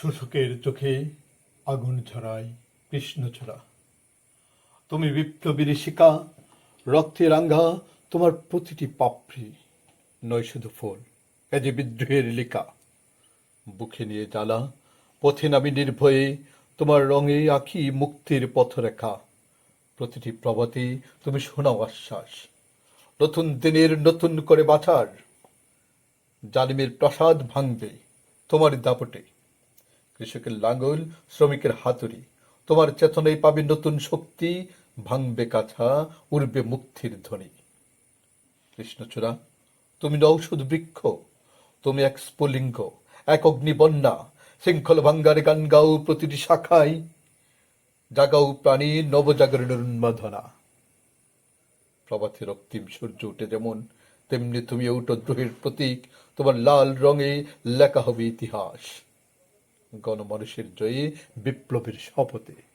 শুশুকের চোখে আগুন ছড়ায় কৃষ্ণচূড়া তুমি বিপ্লবীর শিকা রক্তে রাঙ্গা তোমার প্রতিটি পাপড়ি, নয় শুধু ফুল যে বিদ্রোহের লিকা। বুকে নিয়ে জ্বালা, পথে নামি নির্ভয়ে তোমার রঙে আঁকি মুক্তির পথরেখা। প্রতিটি প্রভাতে তুমি শোনাও আশ্বাস, নতুন দিনের নতুন করে বাঁচার জালিমের প্রাসাদ ভাঙবে তোমার দাপটে। কৃষকের লাঙ্গল শ্রমিকের হাতুড়ি। তোমার চেতনায় পাবে নতুন শক্তি, ভাঙবে কাঁথা, উড়বে মুক্তির ধ্বনি। কৃষ্ণচূড়া, তুমি শুধু বৃক্ষ, তুমি এক স্ফুলিঙ্গ, এক অগ্নিবন্যা, শৃঙ্খল ভাঙ্গার গান গাও প্রতিটি শাখায়, জাগাও প্রাণী নবজাগরণের উন্মাদনা। প্রভাতের রক্তিম সূর্য উঠে যেমন, তেমনি তুমি উঠো দ্রোহের প্রতীক, তোমার লাল রঙে লেখা হবে ইতিহাস। গণমানুষের জয়ে বিপ্লবীর শপথে।